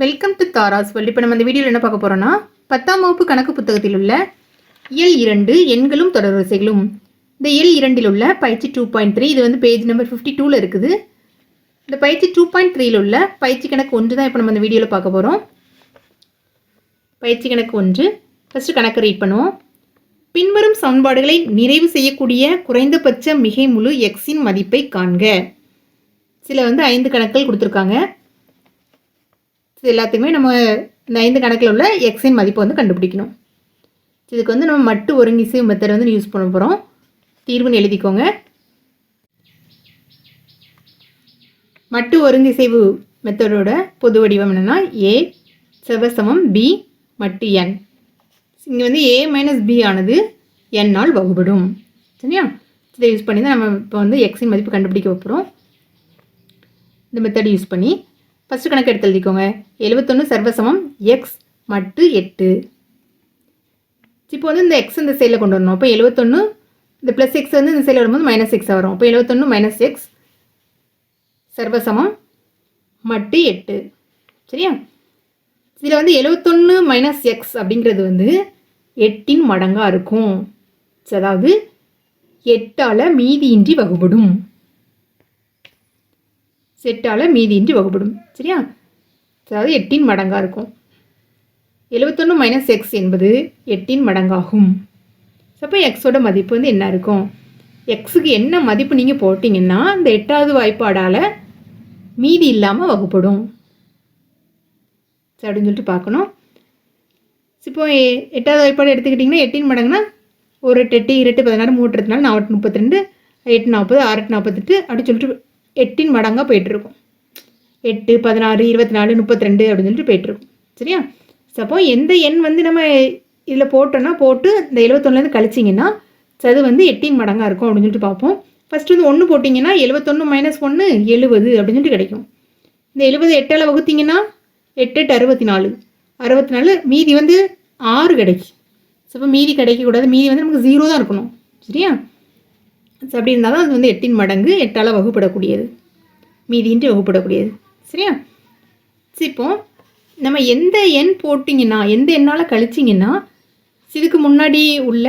Welcome to Tara's well இப்போ நம்ம இந்த வீடியோவில் என்ன பார்க்க போகிறோம்னா பத்தாம் வகுப்பு கணக்கு புத்தகத்தில் உள்ள இயல் இரண்டு எண்களும் தொடர்வரிசைகளும் இந்த இயல் இரண்டில் உள்ள பயிற்சி டூ பாயிண்ட் த்ரீ இது வந்து பேஜ் நம்பர் ஃபிஃப்டி டூவில் இருக்குது. இந்த பயிற்சி டூ பாயிண்ட் த்ரீயில் உள்ள பயிற்சி கணக்கு ஒன்று தான் இப்போ நம்ம இந்த வீடியோவில் பார்க்க போகிறோம் பயிற்சி கணக்கு ஒன்று. ஃபஸ்ட்டு கணக்கு ரீட் பண்ணுவோம். பின்வரும் சமன்பாடுகளை நிறைவு செய்யக்கூடிய குறைந்தபட்ச மிகை முழு எக்ஸின் மதிப்பை காண்க. சில வந்து ஐந்து கணக்குகள் கொடுத்துருக்காங்க. இது எல்லாத்தையுமே நம்ம இந்த ஐந்து கணக்கில் உள்ள எக்ஸின் மதிப்பை வந்து கண்டுபிடிக்கணும். இதுக்கு வந்து நம்ம மட்டு ஒருங்கிசை மெத்தட் வந்து யூஸ் பண்ண போகிறோம் தீர்வுன்னு எழுதிக்கோங்க. மட்டு ஒருங்கிசைவு மெத்தடோட பொது வடிவம் என்னென்னா ஏ செவசமம் பி மட்டு என் இங்கே வந்து ஏ மைனஸ் பி ஆனது என்னால் வகுப்படும் சரியா? இதை யூஸ் பண்ணி தான் நம்ம இப்போ வந்து எக்ஸின் மதிப்பு கண்டுபிடிக்க போகிறோம் இந்த மெத்தட் யூஸ் பண்ணி ஃபஸ்ட்டு கணக்கு எடுத்து எழுதிக்கோங்க. எழுபத்தொன்று சர்வசமம் எக்ஸ் மட்டு எட்டு. இப்போ வந்து இந்த எக்ஸ் இந்த சைடில் கொண்டு வரணும். அப்போ எழுபத்தொன்று இந்த ப்ளஸ் எக்ஸ் வந்து இந்த சைடில் வரும்போது மைனஸ் எக்ஸாக வரும். அப்போ எழுபத்தொன்று மைனஸ் எக்ஸ் சர்வசமம் மட்டு எட்டு. சரியா? இதில் வந்து எழுபத்தொன்று மைனஸ் எக்ஸ் அப்படிங்கிறது வந்து எட்டின் மடங்காக இருக்கும். அதாவது எட்டால் மீதியின்றி வகுப்படும் செட்டால் மீதியின்றி வகுப்படும் சரியா? அதாவது எட்டின் மடங்காக இருக்கும். எழுபத்தொன்று மைனஸ் எக்ஸ் என்பது எட்டின் மடங்காகும். அப்போ எக்ஸோட மதிப்பு வந்து என்ன இருக்கும்? எக்ஸுக்கு என்ன மதிப்பு நீங்கள் போட்டிங்கன்னா இந்த எட்டாவது வாய்ப்பாடால் மீதி இல்லாமல் வகுப்படும் சரி அப்படின்னு சொல்லிட்டு பார்க்கணும். இப்போ எட்டாவது வாய்ப்பாடு எடுத்துக்கிட்டிங்கன்னா எட்டின் மடங்குனா ஒரு எட்டு எட்டு இரட்டு பதினாறு மூணு எட்டு நாலு முப்பத்தி ரெண்டு எட்டு நாற்பது ஆறு எட்டு நாற்பத்தெட்டு அப்படின்னு சொல்லிட்டு எட்டின் மடங்காக போயிட்டுருக்கும். எட்டு பதினாறு இருபத்தி நாலு முப்பத்தி ரெண்டு அப்படின்னு சொல்லிட்டு போயிட்டுருக்கும். சரியா? சப்போ எந்த எண் வந்து நம்ம இதில் போட்டோன்னா போட்டு இந்த எழுபத்தொன்னுலேருந்து கழிச்சிங்கன்னா அது வந்து எட்டின் மடங்காக இருக்கும் அப்படின்னு சொல்லிட்டு பார்ப்போம். ஃபஸ்ட்டு வந்து ஒன்று போட்டிங்கன்னா எழுபத்தொன்று மைனஸ் ஒன்று எழுபது அப்படின்னு சொல்லிட்டு கிடைக்கும். இந்த எழுபது எட்டால் வகுத்தீங்கன்னா எட்டு எட்டு அறுபத்தி நாலு அறுபத்தி நாலு மீதி வந்து ஆறு கிடைக்கும். ஸோ மீதி கிடைக்கக்கூடாது. மீதி வந்து நமக்கு ஜீரோ தான் இருக்கணும். சரியா? அப்படி இருந்தால் தான் அது வந்து எட்டின் மடங்கு எட்டால் வகுப்படக்கூடியது. மீதியின்றி வகுப்படக்கூடியது. சரியா? சரி, இப்போ நம்ம எந்த எண் போட்டிங்கன்னா எந்த எண்ணால் கழிச்சிங்கன்னா இதுக்கு முன்னாடி உள்ள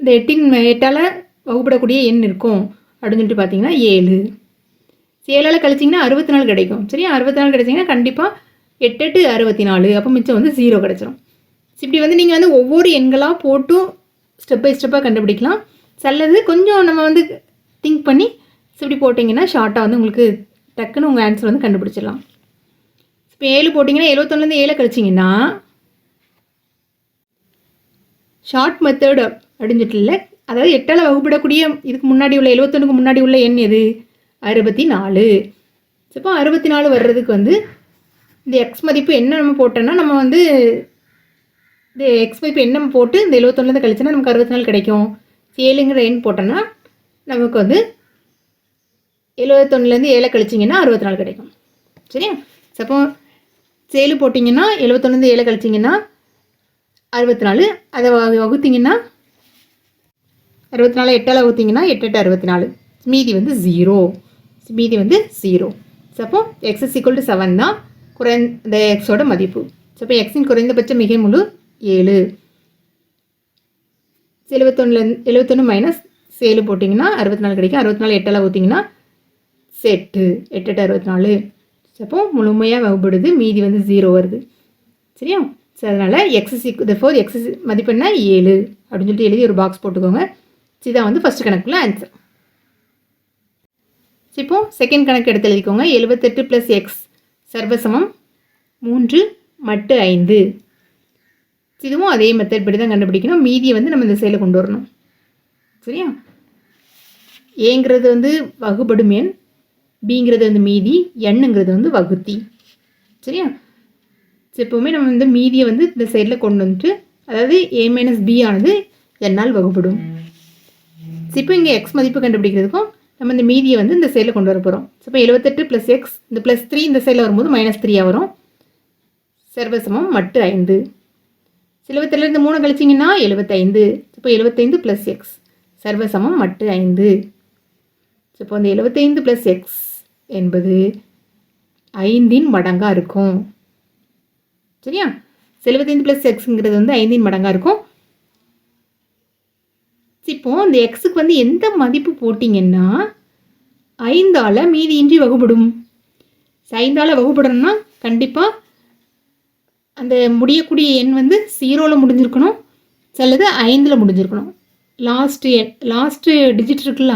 இந்த எட்டின் எட்டால் வகுப்படக்கூடிய எண் இருக்கும். அப்படின்னு சொல்லிட்டு பார்த்தீங்கன்னா ஏழு. ஏழால் கழிச்சிங்கன்னா அறுபத்தி நாலு கிடைக்கும். சரியா? அறுபத்தி நாலு கிடைச்சிங்கன்னா கண்டிப்பாக எட்டு எட்டு அறுபத்தி நாலு அப்போ மிச்சம் வந்து ஜீரோ கிடச்சிரும். இப்படி வந்து நீங்கள் வந்து ஒவ்வொரு எண்களாக போட்டும் ஸ்டெப் பை ஸ்டெப்பாக கண்டுபிடிக்கலாம். சிலது கொஞ்சம் நம்ம வந்து திங்க் பண்ணி இப்படி போட்டிங்கன்னா ஷார்ட்டாக வந்து உங்களுக்கு டக்குன்னு உங்கள் ஆன்சர் வந்து கண்டுபிடிச்சிடலாம். இப்போ ஏழு போட்டிங்கன்னா எழுபத்தொன்னுலேருந்து ஏழை கழிச்சிங்கன்னா ஷார்ட் மெத்தட் அப்படின்னு சொல்லிட்டு இல்லை. அதாவது எட்டால் வகுப்பிடக்கூடிய இதுக்கு முன்னாடி உள்ள எழுபத்தொன்னுக்கு முன்னாடி உள்ள எண் எது? அறுபத்தி நாலு இப்போ அறுபத்தி நாலு வர்றதுக்கு வந்து இந்த எக்ஸ் மதிப்பு என்ன நம்ம போட்டோன்னா நம்ம வந்து இந்த எக்ஸ் மதிப்பு என்ன நம்ம போட்டு இந்த எழுபத்தொன்னுலேருந்து கழிச்சோன்னா நமக்கு அறுபத்தி நாலு கிடைக்கும். ஏழுங்கிற எண் போட்டோன்னா நமக்கு வந்து எழுபத்தொன்னுலேருந்து ஏழை கழிச்சிங்கன்னா அறுபத்தி நாலு கிடைக்கும். சரியா? சப்போ சேலு போட்டிங்கன்னா எழுபத்தொன்னுலேருந்து ஏழை கழிச்சிங்கன்னா அறுபத்தி நாலு. அதை வகு- வகுத்தீங்கன்னா அறுபத்தி நாலு எட்டால் வகுத்தீங்கன்னா எட்டு எட்டு அறுபத்தி நாலு. மீதி வந்து ஜீரோ மீதி வந்து zero suppose x is equal to seven தான் குறைந்த எக்ஸோட மதிப்பு. சப்போ எக்ஸின் குறைந்தபட்ச மிக முழு ஏழு. எழுபத்தொன்னுலேருந்து எழுபத்தொன்று மைனஸ் சேலு போட்டிங்கன்னா அறுபத்தி நாலு கிடைக்கும். அறுபத்தி நாலு எட்டால் ஊற்றிங்கன்னா செட்டு எட்டு எட்டு அறுபத்தி நாலு அப்போ முழுமையாக வகுப்படுது மீதி வந்து ஜீரோ வருது. சரியா? ஸோ அதனால் எக்ஸஸ் த ஃபோர் எக்ஸஸ் மதிப்பு என்ன? ஏழு. அப்படின்னு சொல்லிட்டு எழுதி ஒரு பாக்ஸ் போட்டுக்கோங்க. இதுதான் வந்து ஃபஸ்ட் கணக்குள்ள ஆன்சர் இப்போ செகண்ட் கணக்கு எடுத்து எழுதிக்கோங்க. எழுபத்தெட்டு ப்ளஸ் எக்ஸ் சர்வசமம் மூன்று மட்டு ஐந்து. இதுவும் அதே மெத்தட் படி தான் கண்டுபிடிக்கணும். மீதியை வந்து நம்ம இந்த சைடில் கொண்டு வரணும். சரியா? ஏங்கிறது வந்து வகுபடும் எண் பிங்கிறது வந்து மீதி எண்ணுங்கிறது வந்து வகுத்தி. சரியா? ஸோ எப்போவுமே நம்ம வந்து மீதியை வந்து இந்த சைடில் கொண்டு வந்துட்டு அதாவது ஏ மைனஸ் பி ஆனது என்னால் வகுப்படும் ஸோ இப்போ இங்கே எக்ஸ் மதிப்பு கண்டுபிடிக்கிறதுக்கும் நம்ம இந்த மீதியை வந்து இந்த சைடில் கொண்டு வர போகிறோம் ஸோ இப்போ எழுபத்தெட்டு ப்ளஸ் எக்ஸ் இந்த ப்ளஸ் த்ரீ இந்த சைடில் வரும்போது மைனஸ் த்ரீயாக வரும். சர்வசமம் மட்டு ஐந்து. எழுபத்தெட்டுலேருந்து மூணு கழிச்சிங்கன்னா எழுபத்தைந்து. இப்போ எழுபத்தைந்து ப்ளஸ் எக்ஸ் சர்வசமம் மட்டு ஐந்து. ஸோ இப்போ அந்த எழுபத்தைந்து ப்ளஸ் எக்ஸ் என்பது ஐந்தின் மடங்காக இருக்கும். சரியா? செலுபத்தைந்து ப்ளஸ் எக்ஸுங்கிறது வந்து ஐந்தின் மடங்காக இருக்கும். இப்போ அந்த எக்ஸுக்கு வந்து எந்த மதிப்பு போட்டிங்கன்னா ஐந்தால் மீதியின்றி வகுப்படும் ஐந்தால் வகுப்படணும்னா கண்டிப்பாக அந்த முடியக்கூடிய எண் வந்து ஜீரோவில் முடிஞ்சிருக்கணும் சிலது ஐந்தில் முடிஞ்சிருக்கணும். லாஸ்ட்டு எண் லாஸ்ட்டு டிஜிட் இருக்குல்ல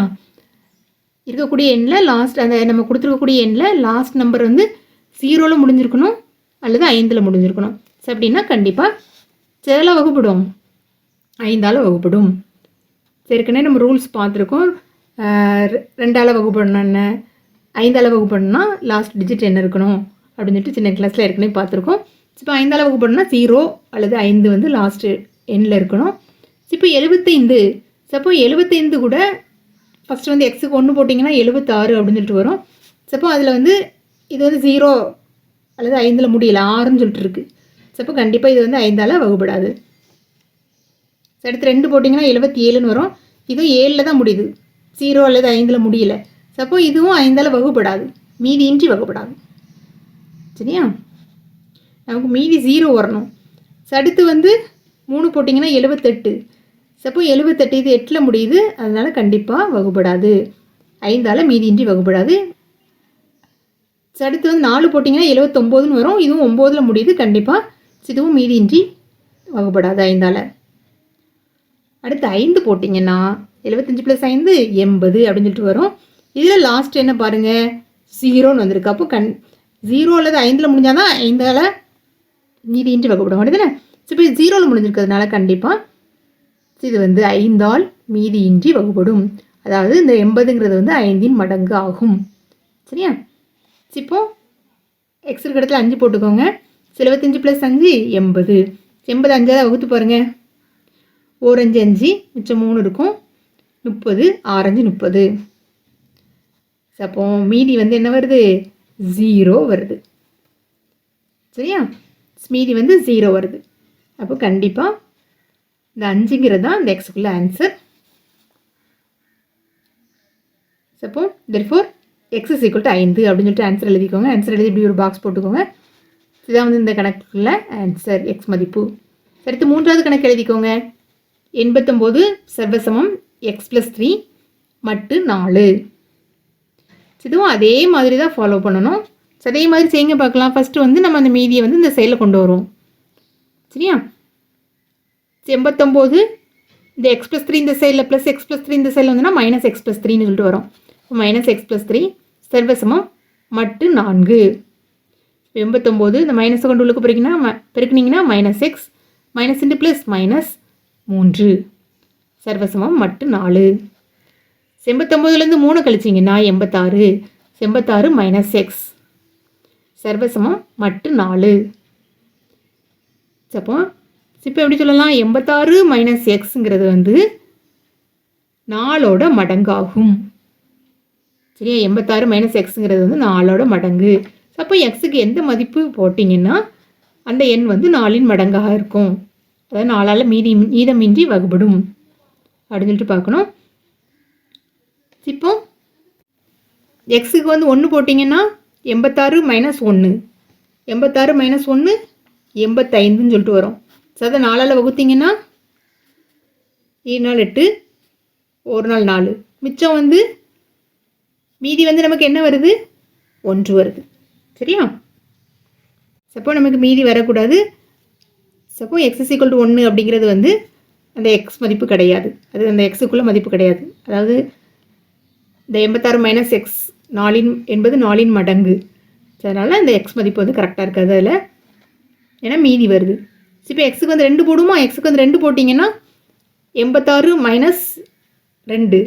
இருக்கக்கூடிய எண்ணில் லாஸ்ட் அந்த நம்ம கொடுத்துருக்கக்கூடிய எண்ணில் லாஸ்ட் நம்பர் வந்து ஜீரோவில் முடிஞ்சிருக்கணும் அல்லது ஐந்தில் முடிஞ்சிருக்கணும். ஸோ அப்படின்னா கண்டிப்பாக சில வகுப்படும். ஐந்தால் வகுப்படும். ஏற்கனவே நம்ம ரூல்ஸ் பார்த்துருக்கோம். ரெண்டால் வகுப்படணும் என்ன ஐந்தால் வகுப்படணும்னா லாஸ்ட் டிஜிட் என்ன இருக்கணும்? அப்படின்னு சொல்லிட்டு சின்ன கிளாஸில் ஏற்கனவே பார்த்துருக்கோம். இப்போ ஐந்தால் வகுப்படணும்னா ஜீரோ அல்லது ஐந்து வந்து லாஸ்ட்டு எண்ணில் இருக்கணும். இப்போ எழுபத்தைந்து சப்போ எழுபத்தைந்து கூட ஃபஸ்ட்டு வந்து எக்ஸுக்கு ஒன்று போட்டிங்கன்னா எழுபத்தாறு அப்படின்னு சொல்லிட்டு வரும். சப்போ அதில் வந்து இது வந்து ஜீரோ அல்லது ஐந்தில் முடியல ஆறுன்னு சொல்லிட்டு இருக்கு. சப்போ கண்டிப்பாக இது வந்து ஐந்தால் வகுப்படாது அடுத்து ரெண்டு போட்டிங்கன்னா எழுபத்தி ஏழுன்னு வரும். இதுவும் ஏழில் தான் முடியுது. ஜீரோ அல்லது ஐந்தில் முடியல. சப்போ இதுவும் ஐந்தால் வகுப்படாது மீதி இன்றி வகுப்படாது சரியா? நமக்கு மீதி ஜீரோ வரணும். அடுத்து வந்து மூணு போட்டிங்கன்னா எழுபத்தெட்டு சப்போ எழுபத்தெட்டு இது எட்டில் முடியுது. அதனால் கண்டிப்பாக வகுப்படாது ஐந்தால் மீதியின்றி வகுப்படாது அடுத்து வந்து நாலு போட்டிங்கன்னா எழுபத்தொம்போதுன்னு வரும். இதுவும் ஒம்போதில் முடியுது. கண்டிப்பாக இதுவும் மீதியின்றி வகுப்படாது ஐந்தால். அடுத்து ஐந்து போட்டிங்கன்னா எழுபத்தஞ்சு ப்ளஸ் ஐந்து எண்பது அப்படின்னு சொல்லிட்டு வரும். இதில் லாஸ்ட் என்ன பாருங்கள் ஜீரோன்னு வந்திருக்கு. அப்போ கண் ஜீரோ அல்லது ஐந்தில் முடிஞ்சாதான் ஐந்தால் மீதியின்றி வகுப்படும் அப்படிதானே ஸோ இப்போ ஜீரோவில் முடிஞ்சிருக்கிறதுனால கண்டிப்பாக இது வந்து ஐந்தால் மீதியின்றி வகுப்படும். அதாவது இந்த எண்பதுங்கிறது வந்து ஐந்தின் மடங்கு ஆகும். சரியா? இப்போ எக்ஸ் இருக்கிற இடத்துல அஞ்சு போட்டுக்கோங்க. எழுபத்தஞ்சு ப்ளஸ் அஞ்சு எண்பது. எண்பது அஞ்சாவது வகுத்து பாருங்கள் ஓரஞ்சு அஞ்சு மிச்சம் மூணு இருக்கும். முப்பது ஆரஞ்சு முப்பது. அப்போ மீதி வந்து என்ன வருது? ஜீரோ வருது. சரியா? மீதி வந்து ஜீரோ வருது. அப்போ கண்டிப்பாக இந்த அஞ்சுங்கிறது தான் இந்த எக்ஸுக்குள்ள ஆன்சர் அப்போ therefore X is equal to ஐந்து அப்படின்னு சொல்லிட்டு ஆன்சர் எழுதிக்கோங்க. ஆன்சர் எழுதி இப்படி ஒரு பாக்ஸ் போட்டுக்கோங்க. இதுதான் வந்து இந்த கணக்குள்ள ஆன்சர் எக்ஸ் மதிப்பு. அடுத்து மூன்றாவது கணக்கு எழுதிக்கோங்க. எண்பத்தொம்போது சர்வசமம் எக்ஸ் ப்ளஸ் த்ரீ மட்டு நாலு. இதுவும் அதே மாதிரி தான் ஃபாலோ பண்ணணும். ஸோ அதே மாதிரி செய்யுங்க பார்க்கலாம் ஃபஸ்ட்டு வந்து நம்ம அந்த மீதியை வந்து இந்த சைடில் கொண்டு வருவோம். சரியா? எண்பத்தொம்போது இந்த எக்ஸ் ப்ளஸ் த்ரீ இந்த சைடில் ப்ளஸ் எக்ஸ் ப்ளஸ் த்ரீ இந்த சைடில் வந்துன்னா மைனஸ் எக்ஸ் ப்ளஸ் த்ரீன்னு சொல்லிட்டு வரும். மைனஸ் எக்ஸ் ப்ளஸ் த்ரீ சர்வசமம் மட்டு நான்கு. எண்பத்தொம்போது இந்த மைனஸை கொண்டு உள்ளுக்கு பிறகுனா ம minus X minus into plus minus மூன்று. சர்வசமம் மட்டு நாலு. எண்பத்தொம்போதுலேருந்து மூணு கழிச்சிங்கன்னா எண்பத்தாறு. எண்பத்தாறு மைனஸ் எக்ஸ் சர்வசமம் மட்டு நாலு. அப்போ இப்போ எப்படி சொல்லலாம்? எண்பத்தாறு மைனஸ் எக்ஸுங்கிறது வந்து நாலோட மடங்காகும். சரியா? எண்பத்தாறு மைனஸ் எக்ஸுங்கிறது வந்து நாலோட மடங்கு. அப்போ எக்ஸுக்கு எந்த மதிப்பு போட்டிங்கன்னா அந்த எண் வந்து நாலின் மடங்காக இருக்கும். அதாவது நாலால் மீதி மீதமின்றி வகுப்படும் அப்படின்னு சொல்லிட்டு பார்க்கணும். இப்போ எக்ஸுக்கு வந்து ஒன்று போட்டிங்கன்னா எண்பத்தாறு மைனஸ் ஒன்று எண்பத்தாறு மைனஸ் ஒன்று எண்பத்தைந்துன்னு சொல்லிட்டு வரும். ஸோ அதை நாலால் வகுத்தீங்கன்னா ஏழு நாள் எட்டு ஒரு நாள் நாலு. மிச்சம் வந்து மீதி வந்து நமக்கு என்ன வருது? ஒன்று வருது. சரியா? சப்போ நமக்கு மீதி வரக்கூடாது. சப்போ எக்ஸ் ஈக்குவல் டு ஒன்று அப்படிங்கிறது வந்து அந்த எக்ஸ் மதிப்பு கிடையாது. அது அந்த எக்ஸுக்குள்ளே மதிப்பு கிடையாது. அதாவது இந்த எண்பத்தாறு மைனஸ் எக்ஸ் நாலின் என்பது நாலின் மடங்கு. அதனால் இந்த எக்ஸ் மதிப்பு வந்து கரெக்டாக இருக்காது அதில். ஏன்னா மீதி வருது. இப்போ எக்ஸுக்கு வந்து ரெண்டு போடுமா? எக்ஸுக்கு வந்து ரெண்டு போட்டிங்கன்னா எண்பத்தாறு மைனஸ் ரெண்டு.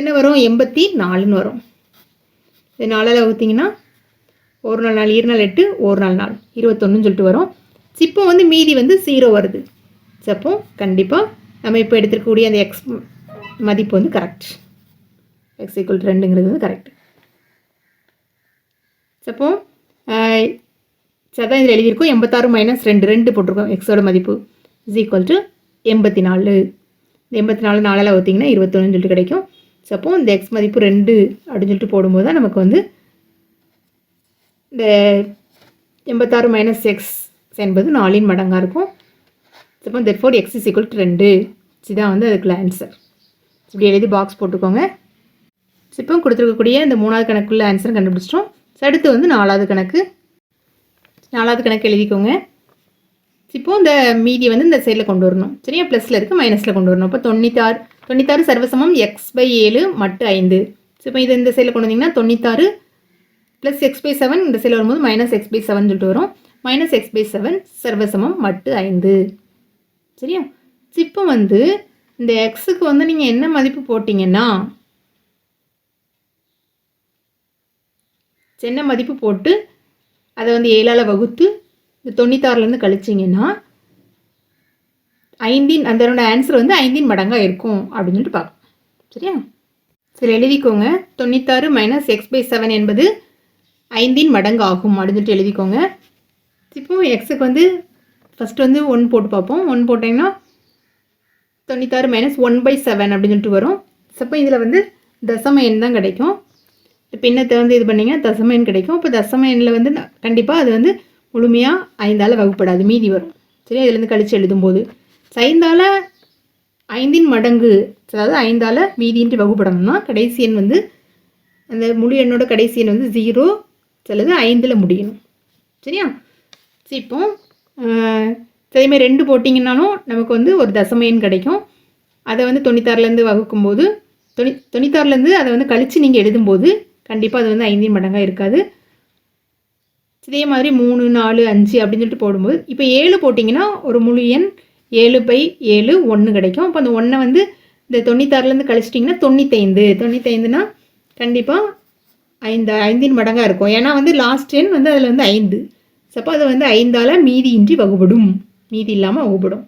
என்ன வரும்? எண்பத்தி நாலுன்னு வரும். இது நாலால் வகுத்திங்கன்னா ஒரு நாள் நாள் இரு நாள் எட்டு ஒரு நாள் நாள் இருபத்தொன்னு சொல்லிட்டு வரும். இப்போ வந்து மீதி வந்து ஜீரோ வருது. அப்போ கண்டிப்பாக நம்ம இப்போ எடுத்துருக்கக்கூடிய அந்த எக்ஸ் மதிப்பு வந்து கரெக்ட் எக்ஸ் ஈக்குவல் ரெண்டுங்கிறது வந்து கரெக்ட் சப்போ சதான் இதில் எழுதியிருக்கோம் எண்பத்தாறு மைனஸ் ரெண்டு ரெண்டு போட்டிருக்கோம். எக்ஸோட மதிப்பு இஸ் ஈக்குவல் டு எண்பத்தி நாலு இந்த எண்பத்தி நாலு நாளில் ஒத்திங்கன்னா இருபத்தொன்னு சொல்லிட்டு கிடைக்கும். சப்போ இந்த எக்ஸ் மதிப்பு ரெண்டு அப்படின்னு சொல்லிட்டு போடும்போது தான் நமக்கு வந்து இந்த எண்பத்தாறு மைனஸ் எக்ஸ் என்பது நாலின் மடங்காக இருக்கும். Suppose that four X is equal to ரெண்டு. இதுதான் வந்து அதுக்குள்ள ஆன்சர் இப்படி எழுதி பாக்ஸ் போட்டுக்கோங்க. இப்போ கொடுத்துருக்கக்கூடிய இந்த மூணாவது கணக்குள்ள ஆன்சர் கண்டுபிடிச்சிட்டோம். ஸோ அடுத்து வந்து நாலாவது கணக்கு. நாலாவது கணக்கு எழுதிக்கோங்க. இப்போ இந்த மீதி வந்து இந்த சைடில் கொண்டு வரணும். சரியா? ப்ளஸில் இருக்குது மைனஸில் கொண்டு வரணும். இப்போ தொண்ணூத்தாறு தொண்ணூத்தாறு சர்வசமம் எக்ஸ் பை ஏழு மட்டு ஐந்து. ஸோ இப்போ இது இந்த சைடில் கொண்டு வந்தீங்கன்னா தொண்ணூத்தாறு ப்ளஸ் எக்ஸ் பை செவன் இந்த சைடில் வரும்போது மைனஸ் எக்ஸ் பை செவன் சொல்லிட்டு வரும். மைனஸ் எக்ஸ் பை செவன் சர்வசமம் மட்டு ஐந்து. சரியா? இப்போ வந்து இந்த எக்ஸுக்கு வந்து நீங்கள் என்ன மதிப்பு போட்டிங்கன்னா என்ன மதிப்பு போட்டு அதை வந்து ஏழால் வகுத்து இந்த தொண்ணூத்தாறுலேருந்து கழிச்சிங்கன்னா ஐந்தின் அதனோட ஆன்சர் வந்து ஐந்தின் மடங்காக இருக்கும் அப்படின்னு சொல்லிட்டு பார்க்கலாம் சரியா? சரி எழுதிக்கோங்க. தொண்ணூத்தாறு மைனஸ் எக்ஸ் பை செவன் என்பது ஐந்தின் மடங்கு ஆகும் அப்படின்னு சொல்லிட்டு எழுதிக்கோங்க. இப்போ எக்ஸுக்கு வந்து ஃபஸ்ட்டு வந்து ஒன் போட்டு பார்ப்போம். ஒன் போட்டிங்கன்னா தொண்ணூத்தாறு மைனஸ் ஒன் பை செவன் அப்படின்னு சொல்லிட்டு வரும். சப்போ இதில் வந்து தசம எண் தான் கிடைக்கும். பின்னத்தை வந்து இது பண்ணிங்கன்னா தசமயன் கிடைக்கும். இப்போ தசமயனில் வந்து கண்டிப்பாக அது வந்து முழுமையாக ஐந்தால் வகுப்படாது. மீதி வரும். சரி இதுலேருந்து கழித்து எழுதும்போது. ஐந்தால் ஐந்தின் மடங்கு அதாவது ஐந்தால் மீதின்ட்டு வகுப்படணும்னா கடைசி எண் வந்து அந்த முழு எண்ணோட கடைசி எண் வந்து ஜீரோ சிலது ஐந்தில் முடியணும். சரியா? சரி இப்போ அதேமாதிரி ரெண்டு போட்டிங்கன்னாலும் நமக்கு வந்து ஒரு தசம எண் கிடைக்கும். அதை வந்து தொண்ணூத்தாறுலேருந்து வகுக்கும்போது தொண்ணூ தொண்ணூத்தாறுலேருந்து அதை வந்து கழித்து நீங்கள் எழுதும்போது கண்டிப்பாக அது வந்து ஐந்தின் மடங்காக இருக்காது. இதே மாதிரி மூணு நாலு அஞ்சு அப்படின்னு சொல்லிட்டு போடும்போது இப்போ ஏழு போட்டிங்கன்னா ஒரு முழு எண் ஏழு பை ஏழு ஒன்று கிடைக்கும். அப்போ அந்த ஒன்றை வந்து இந்த தொண்ணூத்தாறுலேருந்து கழிச்சிட்டிங்கன்னா தொண்ணூத்தைந்து. தொண்ணூத்தைந்துனா கண்டிப்பாக ஐந்து ஐந்தின் மடங்காக இருக்கும். ஏன்னா வந்து லாஸ்ட் எண் வந்து அதில் வந்து ஐந்து. சப்போ அது வந்து ஐந்தால் மீதியின்றி வகுப்படும் மீதி இல்லாமல் வகுப்படும்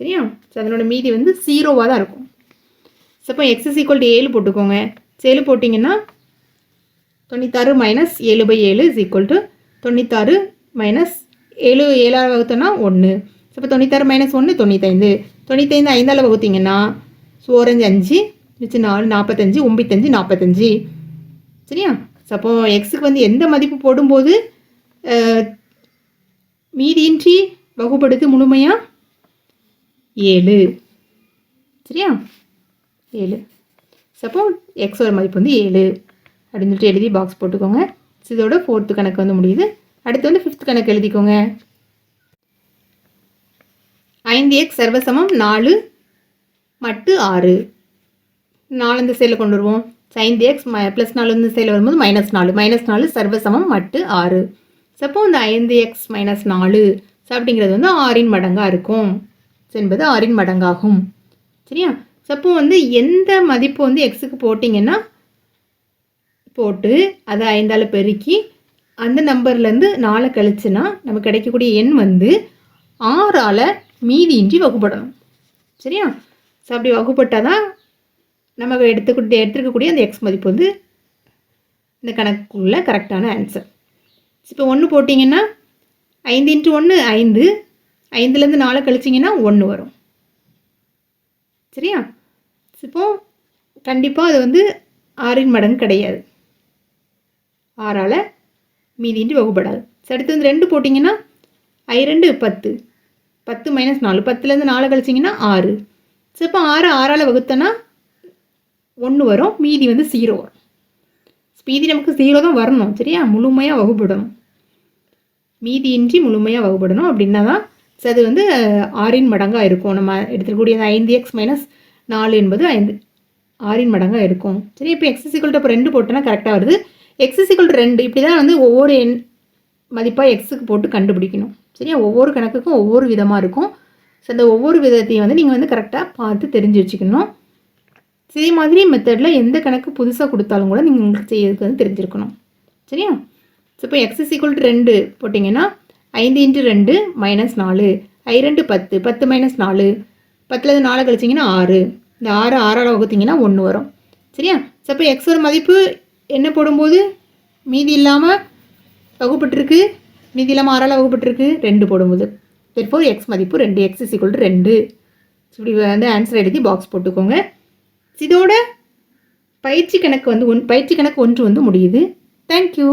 சரியா? ஸோ அதனோட மீதி வந்து ஜீரோவாக தான் இருக்கும். சப்போ எக்ஸஸ் ஈக்குவல் டு ஏழு போட்டுக்கோங்க. சேலு போட்டிங்கன்னா தொண்ணூத்தாறு மைனஸ் ஏழு பை ஏழு இஸ் ஈக்குவல் டு தொண்ணூத்தாறு மைனஸ் ஏழு ஏழாவது வகுத்தோன்னா ஒன்று இப்போ தொண்ணூத்தாறு மைனஸ் ஒன்று தொண்ணூத்தைந்து. தொண்ணூத்தைந்து ஐந்தால் வகுத்தீங்கன்னா ஸோ ஓரஞ்சு அஞ்சு மிச்சம் நாலு நாற்பத்தஞ்சு ஒம்பத்தஞ்சு நாற்பத்தஞ்சு சரியா? அப்போ எக்ஸுக்கு வந்து எந்த மதிப்பு போடும்போது மீதியின்றி வகுப்படுத்து முழுமையாக ஏழு. சரியா? ஏழு. சப்போ எக்ஸோட மதிப்பு வந்து ஏழு அப்படின்னு சொல்லிட்டு எழுதி பாக்ஸ் போட்டுக்கோங்க. இதோட ஃபோர்த்து கணக்கு வந்து முடியுது. அடுத்து வந்து ஃபிஃப்த் கணக்கு எழுதிக்கோங்க. ஐந்து எக்ஸ் சர்வசமம் நாலு மட்டு ஆறு. நாலு இந்த சைடில் கொண்டு வருவோம். ஐந்து எக்ஸ் ம ப்ளஸ் நாலு இந்த சைடில் வரும்போது மைனஸ் நாலு. மைனஸ் நாலு சர்வசமம் மட்டு ஆறு. சப்போ இந்த ஐந்து எக்ஸ் மைனஸ் நாலு. அப்படிங்கிறது வந்து ஆறின் மடங்காக இருக்கும். என்பது ஆறின் மடங்காகும். சரியா? சப்போ வந்து எந்த மதிப்பு வந்து எக்ஸுக்கு போட்டிங்கன்னா போட்டு அதை ஐந்தால் பெருக்கி அந்த நம்பர்லேருந்து நாளை கழிச்சுன்னா நமக்கு கிடைக்கக்கூடிய எண் வந்து ஆறால் மீதியின்றி வகுப்படணும். சரியா? ஸோ அப்படி வகுப்பட்டால் தான் நமக்கு எடுத்துக்கிட்டு எடுத்துருக்கக்கூடிய அந்த எக்ஸ் மதிப்பு வந்து இந்த கணக்குள்ள கரெக்டான ஆன்சர் இப்போ ஒன்று போட்டிங்கன்னா ஐந்து இன்ட்டு ஒன்று ஐந்து. ஐந்துலேருந்து நாலு கழிச்சிங்கன்னா ஒன்று வரும். சரியா? இப்போ கண்டிப்பாக அது வந்து ஆறின் மடங்கு கிடையாது. ஆறால் மீதின்றி வகுப்படாது சரி, அடுத்து வந்து ரெண்டு போட்டிங்கன்னா ஐ ரெண்டு பத்து. பத்து மைனஸ் நாலு. பத்துலேருந்து நாலு கழிச்சிங்கன்னா ஆறு. ஸோ இப்போ ஆறு ஆறால் வகுத்தோன்னா ஒன்று வரும். மீதி வந்து ஜீரோ வரும். மீதி நமக்கு ஜீரோ தான் வரணும். சரியா? முழுமையாக வகுப்படணும் மீதியின்றி முழுமையாக வகுப்படணும் அப்படின்னா தான் ஸோ அது வந்து ஆறின் மடங்காக இருக்கும். நம்ம எடுத்துக்கூடிய அந்த ஐந்து எக்ஸ் மைனஸ் நாலு என்பது ஐந்து. ஆறின் மடங்காக இருக்கும். சரி இப்போ எக்ஸ் சிக்கல்ட்டு இப்போ ரெண்டு போட்டோன்னா கரெக்டாக வருது. எக்ஸ் சிக்கல்ட்டு ரெண்டு. இப்படி தான் வந்து ஒவ்வொரு எண் மதிப்பாக எக்ஸுக்கு போட்டு கண்டுபிடிக்கணும். சரியா? ஒவ்வொரு கணக்குக்கும் ஒவ்வொரு விதமாக இருக்கும். ஸோ அந்த ஒவ்வொரு விதத்தையும் வந்து நீங்கள் வந்து கரெக்டாக பார்த்து தெரிஞ்சு வச்சுக்கணும். இதே மாதிரி மெத்தடில் எந்த கணக்கு புதுசாக கொடுத்தாலும் கூட நீங்கள் உங்களுக்கு செய்யறதுக்கு வந்து தெரிஞ்சிருக்கணும். சரியா? ஸோ இப்போ எக்ஸ் ஈக்குவல் ரெண்டு போட்டிங்கன்னா ஐந்து இன்ட்டு ரெண்டு மைனஸ் நாலு. ஐ ரெண்டு பத்து பத்து மைனஸ் நாலு. பத்துலேருந்து நாலு கழிச்சிங்கன்னா ஆறு. இந்த ஆறு ஆறால் வகுத்தீங்கன்னா ஒன்று வரும். சரியா? ஸோ அப்போ எக்ஸோட மதிப்பு என்ன போடும்போது? மீதி இல்லாமல் வகுப்பட்டிருக்கு. மீதி இல்லாமல் ஆறால் வகுப்பட்டிருக்கு. ரெண்டு போடும்போது. தெர்ஃபோர் எக்ஸ் மதிப்பு ரெண்டு. எக்ஸ் இஸ் ஈக்குவல் ரெண்டு. இப்படி வந்து ஆன்சர் எழுதி பாக்ஸ் போட்டுக்கோங்க. இதோட பயிற்சி கணக்கு வந்து ஒன் பயிற்சி கணக்கு ஒன்று வந்து முடியுது. தேங்க்யூ